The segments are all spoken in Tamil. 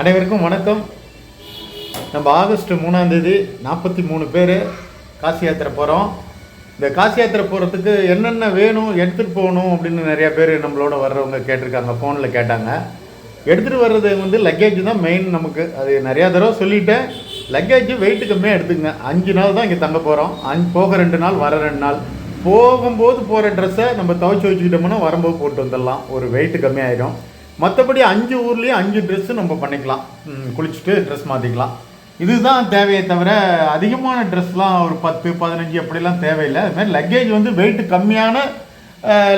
அனைவருக்கும் வணக்கம். நம்ம ஆகஸ்ட் மூணாம் தேதி நாற்பத்தி மூணு பேர் காசி யாத்திரை போகிறோம் இந்த காசி யாத்திரை போகிறதுக்கு என்னென்ன வேணும் எடுத்துகிட்டு போகணும் அப்படின்னு நிறையா பேர் நம்மளோட வர்றவங்க கேட்டிருக்காங்க ஃபோனில் கேட்டாங்க. எடுத்துகிட்டு வர்றது வந்து லக்கேஜ் தான் மெயின் நமக்கு. அது நிறையா தடவை சொல்லிட்டேன். லக்கேஜ் வெயிட்டு கம்மியாக எடுத்துங்க அஞ்சு நாள் தான் இங்கே தங்க போகிறோம் அஞ்சு போக ரெண்டு நாள் வர ரெண்டு நாள். போகும்போது போகிற ட்ரெஸ்ஸை நம்ம துவைச்சி வச்சுக்கிட்டோம்னா வரும்போது போட்டு வந்துடலாம். ஒரு வெயிட்டு கம்மியாயிடும். மற்றபடி அஞ்சு ஊர்லேயும் அஞ்சு ட்ரெஸ்ஸு நம்ம பண்ணிக்கலாம். குளிச்சுட்டு ட்ரெஸ் மாற்றிக்கலாம் இதுதான் தேவையே தவிர அதிகமான ட்ரெஸ்லாம் ஒரு பத்து பதினஞ்சு அப்படிலாம் தேவையில்லை. அதுமாதிரி லக்கேஜ் வந்து வெயிட் கம்மியான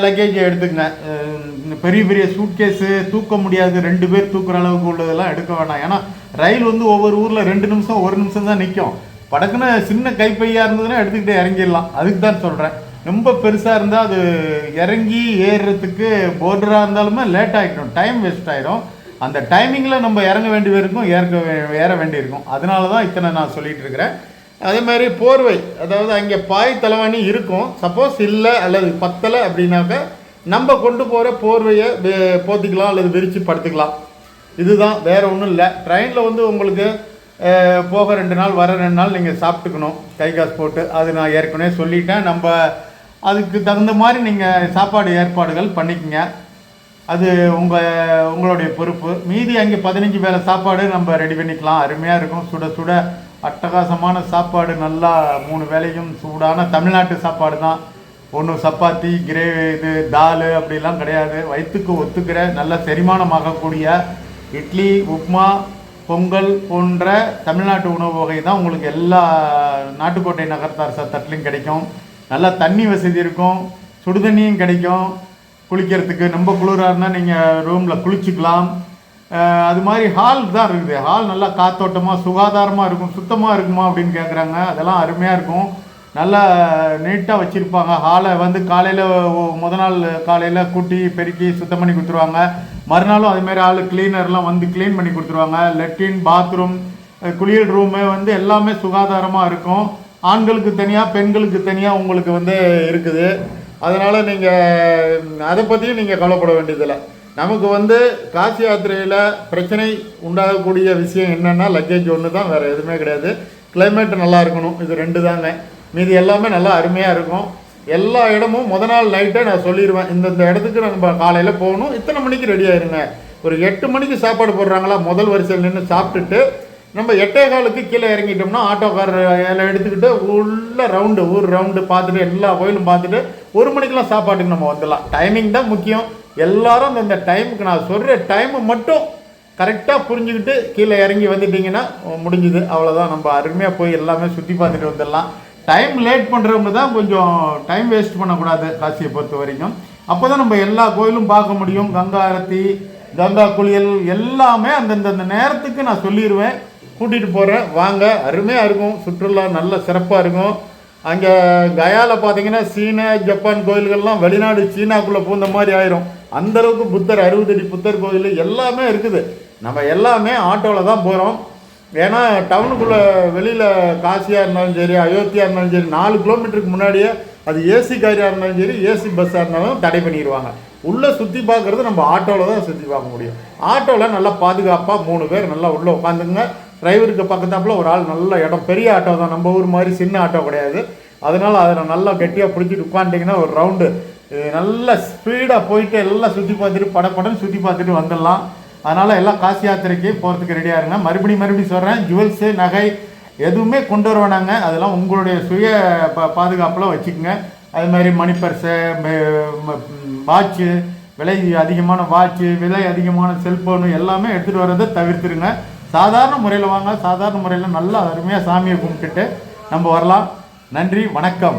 லக்கேஜை எடுத்துக்கங்க. பெரிய பெரிய சூட்கேஸு தூக்க முடியாது ரெண்டு பேர் தூக்குற அளவுக்கு உள்ளதெல்லாம் எடுக்க வேண்டாம் ஏன்னா ரயில் வந்து ஒவ்வொரு ஊரில் ரெண்டு நிமிஷம் ஒரு நிமிஷம் தான் நிற்கும் படக்குன்னு சின்ன கைப்பையாக இருந்ததுன்னா எடுத்துக்கிட்டு இறங்கிடலாம். அதுக்கு தான் சொல்கிறேன் ரொம்ப பெருசாக இருந்தால் அது இறங்கி ஏறுறதுக்கு போர்டராக இருந்தாலுமே லேட் ஆகிடும் டைம் வேஸ்ட் ஆகிடும் அந்த டைமிங்கில் நம்ம இறங்க வேண்டியது இருக்கும் ஏற்க ஏற வேண்டியிருக்கும் அதனால தான் இத்தனை நான் சொல்லிகிட்டு இருக்கிறேன். அதே மாதிரி போர்வை அதாவது அங்கே பாய் தலைவாணி இருக்கும். சப்போஸ் இல்லை அல்லது பத்தலை அப்படின்னாக்க நம்ம கொண்டு போகிற போர்வையை போத்திக்கலாம் அல்லது விரித்து படுத்துக்கலாம். இதுதான் வேறு ஒன்றும் இல்லை. ட்ரெயினில் வந்து உங்களுக்கு போக ரெண்டு நாள் வர ரெண்டு நாள் நீங்கள் சாப்பிட்டுக்கணும். கை காசு போட்டு அது நான் ஏற்கனவே சொல்லிட்டேன். நம்ம அதுக்கு தகுந்த மாதிரி நீங்கள் சாப்பாடு ஏற்பாடுகள் பண்ணிக்கங்க. அது உங்கள் உங்களுடைய பொறுப்பு. மீதி அங்கே பதினஞ்சு வேளை சாப்பாடு நம்ம ரெடி பண்ணிக்கலாம். அருமையாக இருக்கும். சுட சுட அட்டகாசமான சாப்பாடு. நல்லா மூணு வேளையும் சூடான தமிழ்நாட்டு சாப்பாடு தான். ஒன்றும் சப்பாத்தி கிரேவி இது தால் அப்படிலாம் கிடையாது. வயிற்றுக்கு ஒத்துக்கிற நல்ல செரிமானமாகக்கூடிய இட்லி உப்மா பொங்கல் போன்ற தமிழ்நாட்டு உணவு வகை தான் உங்களுக்கு எல்லா நாட்டுக்கோட்டை நகரத்தார் சத்தட்லையும் கிடைக்கும். நல்லா தண்ணி வசதி இருக்கும் சுடுதண்ணியும் கிடைக்கும் குளிக்கிறதுக்கு. ரொம்ப குளிராக இருந்தால் நீங்கள் ரூமில் குளிச்சுக்கலாம். அது மாதிரி ஹால் தான் இருக்குது. ஹால் நல்லா காத்தோட்டமாக சுகாதாரமாக இருக்கும். சுத்தமாக இருக்குமா அப்படின்னு கேட்குறாங்க அதெல்லாம் அருமையாக இருக்கும். நல்லா நீட்டாக வச்சுருப்பாங்க. ஹாலை வந்து காலையில் முத நாள் காலையில் கூட்டி பெருக்கி சுத்தம் பண்ணி கொடுத்துருவாங்க. மறுநாளும் அதுமாரி ஆள் கிளீனர்லாம் வந்து க்ளீன் பண்ணி கொடுத்துருவாங்க. லெட்டின் பாத்ரூம் குளியல் ரூமு வந்து எல்லாமே சுகாதாரமாக இருக்கும். ஆண்களுக்கு தனியாக பெண்களுக்கு தனியாக உங்களுக்கு வந்து இருக்குது. அதனால் நீங்கள் அதை பற்றியும் நீங்கள் கவலைப்பட வேண்டியதில்லை. நமக்கு வந்து காசி யாத்திரையில் பிரச்சனை உண்டாகக்கூடிய விஷயம் என்னென்னா லக்கேஜ் ஒன்று தான் வேறு எதுவுமே கிடையாது. கிளைமேட் நல்லா இருக்கணும் இது ரெண்டு தாங்க மீதி எல்லாமே நல்லா அருமையாக இருக்கும். எல்லா இடமும் முத நாள் நைட்டே நான் சொல்லிடுவேன் இந்தந்த இடத்துக்கு நம்ம காலையில் போகணும் இத்தனை மணிக்கு ரெடி ஆயிருங்க. ஒரு எட்டு மணிக்கு சாப்பாடு போடுறாங்களா முதல் வரிசையில் நின்று சாப்பிட்டுட்டு நம்ம எட்டே காலுக்கு கீழே இறங்கிட்டோம்னா ஆட்டோக்காரர் எடுத்துக்கிட்டு உள்ள ரவுண்டு ஊர் ரவுண்டு பார்த்துட்டு எல்லா கோயிலும் பார்த்துட்டு ஒரு மணிக்கெல்லாம் சாப்பாட்டுக்கு நம்ம வந்துடலாம். டைமிங் தான் முக்கியம். எல்லாரும் அந்த- டைமுக்கு நான் சொல்கிற டைமை மட்டும் கரெக்டாக புரிஞ்சுக்கிட்டு கீழே இறங்கி வந்துட்டிங்கன்னா முடிஞ்சுது. அவ்வளோதான் நம்ம அருமையாக போய் எல்லாமே சுற்றி பார்த்துட்டு வந்துடலாம். டைம் லேட் பண்ணுறவங்க தான் கொஞ்சம் டைம் வேஸ்ட் பண்ணக்கூடாது காசியை பொறுத்த வரைக்கும். அப்போ தான் நம்ம எல்லா கோயிலும் பார்க்க முடியும். கங்கா ஆரத்தி கங்கா குளியல் எல்லாமே அந்தந்த நேரத்துக்கு நான் சொல்லிடுவேன் கூட்டிகிட்டு போகிறேன் வாங்க. அருமையாக இருக்கும். சுற்றுலா நல்ல சிறப்பாக இருக்கும். அங்கே கயாவில் பார்த்தீங்கன்னா சீனா ஜப்பான் கோயில்கள்லாம் வெளிநாடு சீனாக்குள்ளே பூந்த மாதிரி ஆயிரும். அந்தளவுக்கு புத்தர் அறுபது அடி புத்தர் கோயில் எல்லாமே இருக்குது. நம்ம எல்லாமே ஆட்டோவில் தான் போகிறோம் ஏன்னா டவுனுக்குள்ளே வெளியில் காசியாக இருந்தாலும் சரி அயோத்தியாக இருந்தாலும் சரி நாலு கிலோமீட்டருக்கு முன்னாடியே அது ஏசி காரியாக இருந்தாலும் சரி ஏசி பஸ்ஸாக இருந்தாலும் தடை பண்ணிடுவாங்க உள்ளே சுற்றி பார்க்குறது நம்ம ஆட்டோவில் தான் சுற்றி பார்க்க முடியும். ஆட்டோவில் நல்லா பாதுகாப்பாக மூணு பேர் நல்லா உள்ளே உட்காந்துங்க டிரைவருக்கு பக்கத்தாப்புல ஒரு ஆள் நல்ல இடம். பெரிய ஆட்டோ தான். நம்ம ஊர் மாதிரி சின்ன ஆட்டோ கிடையாது. அதனால் அதில் நல்லா கெட்டியாக பிடிச்சிட்டு உட்காந்துட்டிங்கன்னா ஒரு ரவுண்டு நல்ல ஸ்பீடாக போயிட்டு எல்லாம் சுற்றி பார்த்துட்டு படப்படன்னு சுற்றி பார்த்துட்டு வந்துடலாம். அதனால் எல்லாம் காசி யாத்திரைக்கு போகிறதுக்கு ரெடியாக இருங்க. மறுபடியும் மறுபடியும் சொல்கிறேன் ஜுவல்ஸு நகை எதுவுமே கொண்டு வருவானாங்க அதெல்லாம் உங்களுடைய சுய ப பாதுகாப்பில் வச்சுக்கோங்க. அது மாதிரி மணி பர்ஸு வாட்சு விலை அதிகமான வாட்சு விலை அதிகமான செல்ஃபோனு எல்லாமே எடுத்துகிட்டு வர்றதை தவிர்த்துருங்க. சாதாரண முறையில் வாங்க சாதாரண முறையில் நல்லா அருமையாக சாமியை கும்பிட்டுட்டு நம்ம வரலாம். நன்றி வணக்கம்.